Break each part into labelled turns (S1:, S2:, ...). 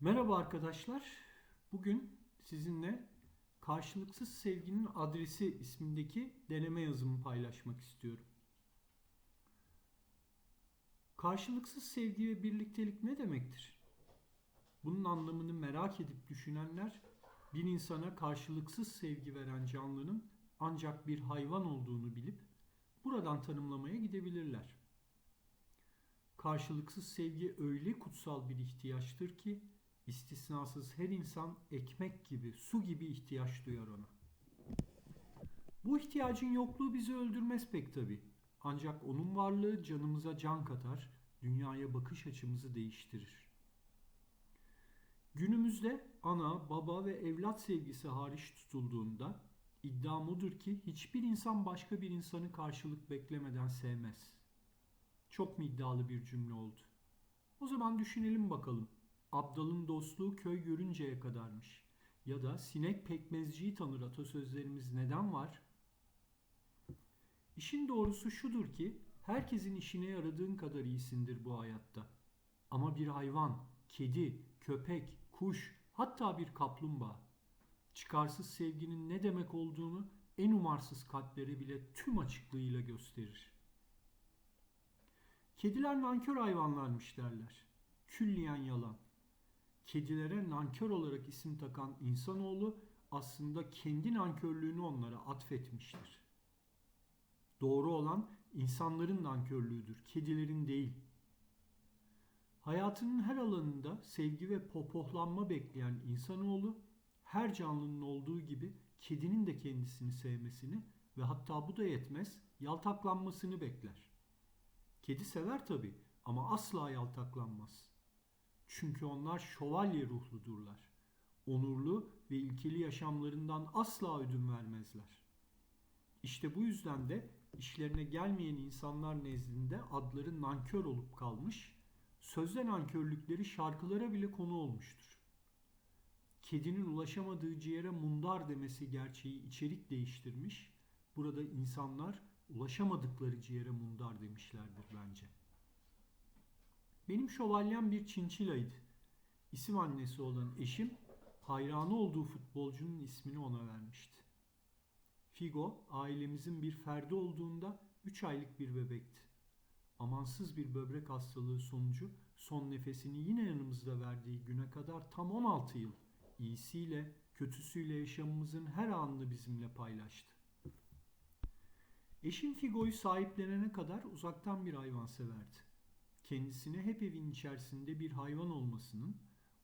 S1: Merhaba arkadaşlar. Bugün sizinle Karşılıksız Sevginin Adresi ismindeki deneme yazımı paylaşmak istiyorum. Karşılıksız sevgi ve birliktelik ne demektir? Bunun anlamını merak edip düşünenler bir insana karşılıksız sevgi veren canlının ancak bir hayvan olduğunu bilip buradan tanımlamaya gidebilirler. Karşılıksız sevgi öyle kutsal bir ihtiyaçtır ki istisnasız her insan ekmek gibi, su gibi ihtiyaç duyar ona. Bu ihtiyacın yokluğu bizi öldürmez pek tabi. Ancak onun varlığı canımıza can katar, dünyaya bakış açımızı değiştirir. Günümüzde ana, baba ve evlat sevgisi hariç tutulduğunda iddiam odur ki hiçbir insan başka bir insanı karşılık beklemeden sevmez. Çok mu iddialı bir cümle oldu? O zaman düşünelim bakalım. Abdal'ın dostluğu köy görünceye kadarmış. Ya da sinek pekmezciyi tanır atasözlerimiz neden var? İşin doğrusu şudur ki herkesin işine yaradığın kadar iyisindir bu hayatta. Ama bir hayvan, kedi, köpek, kuş, hatta bir kaplumbağa çıkarsız sevginin ne demek olduğunu en umarsız kalplere bile tüm açıklığıyla gösterir. Kediler nankör hayvanlarmış derler. Külliyen yalan. Kedilere nankör olarak isim takan insanoğlu aslında kendi nankörlüğünü onlara atfetmiştir. Doğru olan insanların nankörlüğüdür, kedilerin değil. Hayatının her alanında sevgi ve popohlanma bekleyen insanoğlu her canlının olduğu gibi kedinin de kendisini sevmesini ve hatta bu da yetmez yaltaklanmasını bekler. Kedi sever tabi ama asla yaltaklanmaz. Çünkü onlar şövalye ruhludurlar. Onurlu ve ilkeli yaşamlarından asla ödün vermezler. İşte bu yüzden de işlerine gelmeyen insanlar nezdinde adları nankör olup kalmış, sözde nankörlükleri şarkılara bile konu olmuştur. Kedinin ulaşamadığı ciğere mundar demesi gerçeği içerik değiştirmiş, burada insanlar ulaşamadıkları ciğere mundar demişlerdir bence. Benim şövalyem bir çinçilaydı. İsim annesi olan eşim hayranı olduğu futbolcunun ismini ona vermişti. Figo ailemizin bir ferdi olduğunda 3 aylık bir bebekti. Amansız bir böbrek hastalığı sonucu son nefesini yine yanımızda verdiği güne kadar tam 16 yıl iyisiyle kötüsüyle yaşamımızın her anını bizimle paylaştı. Eşim Figo'yu sahiplenene kadar uzaktan bir hayvan severdi. Kendisine hep evin içerisinde bir hayvan olmasının,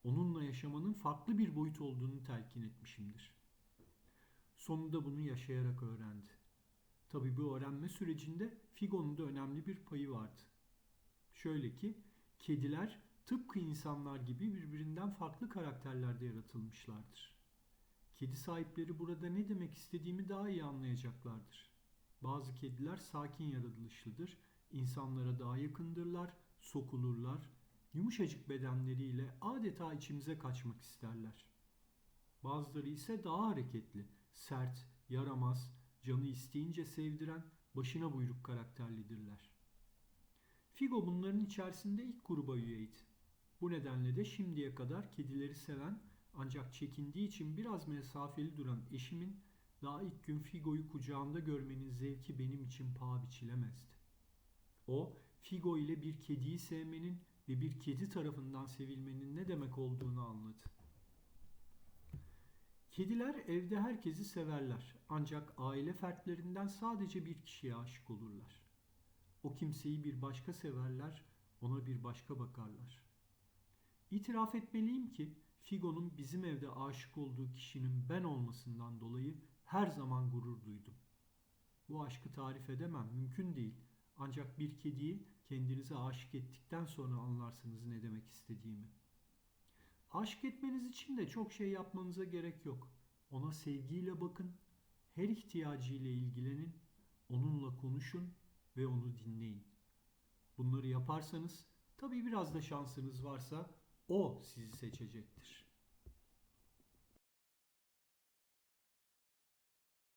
S1: onunla yaşamanın farklı bir boyut olduğunu telkin etmişimdir. Sonunda bunu yaşayarak öğrendi. Tabi bu öğrenme sürecinde Figo'nun da önemli bir payı vardı. Şöyle ki, kediler tıpkı insanlar gibi birbirinden farklı karakterlerde yaratılmışlardır. Kedi sahipleri burada ne demek istediğimi daha iyi anlayacaklardır. Bazı kediler sakin yaratılışlıdır, insanlara daha yakındırlar, sokulurlar, yumuşacık bedenleriyle adeta içimize kaçmak isterler. Bazıları ise daha hareketli, sert, yaramaz, canı isteyince sevdiren, başına buyruk karakterlidirler. Figo bunların içerisinde ilk gruba üyeydi. Bu nedenle de şimdiye kadar kedileri seven ancak çekindiği için biraz mesafeli duran eşimin daha ilk gün Figo'yu kucağımda görmenin zevki benim için paha biçilemezdi. O, Figo ile bir kediyi sevmenin ve bir kedi tarafından sevilmenin ne demek olduğunu anladı. Kediler evde herkesi severler ancak aile fertlerinden sadece bir kişiye aşık olurlar. O kimseyi bir başka severler, ona bir başka bakarlar. İtiraf etmeliyim ki Figo'nun bizim evde aşık olduğu kişinin ben olmasından dolayı her zaman gurur duydum. Bu aşkı tarif edemem, mümkün değil. Ancak bir kediyi kendinize aşık ettikten sonra anlarsınız ne demek istediğimi. Aşk etmeniz için de çok şey yapmanıza gerek yok. Ona sevgiyle bakın, her ihtiyacıyla ilgilenin, onunla konuşun ve onu dinleyin. Bunları yaparsanız tabii biraz da şansınız varsa o sizi seçecektir.